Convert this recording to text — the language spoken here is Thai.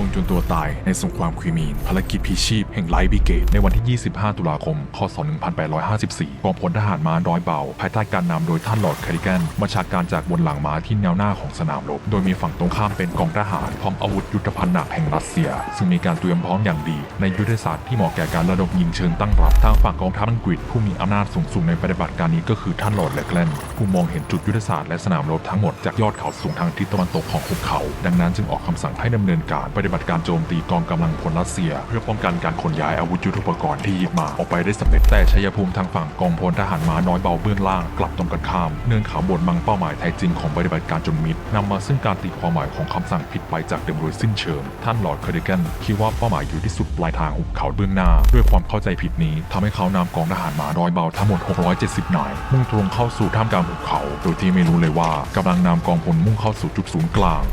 วงจนตัวตายในสงครามครีมีน ภารกิจพิชีพแห่งไลท์บิเกตในวันที่ 25 ตุลาคม คศ 1854 กองพลทหารม้าร้อยเบา ภายใต้การนำโดยท่านลอร์ดแคริแกนบัญชาการจากบนหลังม้าที่แนวหน้าของสนามรบ โดยมีฝั่งตรงข้ามเป็นกองทหาร พร้อมอาวุธยุทโธภัณฑ์หนักแห่งรัสเซีย ซึ่งมีการเตรียมพร้อมอย่างดี ในยุทธศาสตร์ที่เหมาะแก่การระดมยิงเชิงตั้งรับทางฝั่งกองทัพอังกฤษผู้มีอำนาจสูงสุดในปฏิบัติการนี้ก็คือท่านลอร์ดแลกแลนผู้มองเห็นจุดยุทธศาสตร์และสนามรบทั้งหมดจากยอดเขาสูงทางทิศตะวันตกของหุบเขา ดังนั้นจึงออกคำสั่งให้ดำเนินการปฏิบัติการโจมตีกองกำลังพลรัสเซีย เพื่อป้องกันการขนย้ายอาวุธยุทโธปกรณ์ที่ยึดมาออกไปได้สำเร็จแต่ชัยภูมิทางฝั่งกองพลทหารม้าน้อยเบาเบื้องล่างกลับตรงกันข้ามเนื่องเขาบนบังเป้าหมายแท้จริงของปฏิบัติการจนมิดนำมาซึ่งการตีความหมายของคำสั่งผิดไปจากเดิมโดยสิ้นเชิงท่านลอร์ดเคอร์ดิแกนคิดว่าเป้าหมายอยู่ที่สุดปลายทางหุบเขาเบื้องหน้า ด้วยความเข้าใจผิดนี้ทำให้เขานำกองทหารม้าน้อยเบาทั้งหมด 670 นาย มุ่งตรงเข้าสู่ท่ามกลางหุบเขา โดยที่ไม่รู้เลยว่ากำลังนำกองพลมุ่งเข้าสู่จุดศูนย์กลาง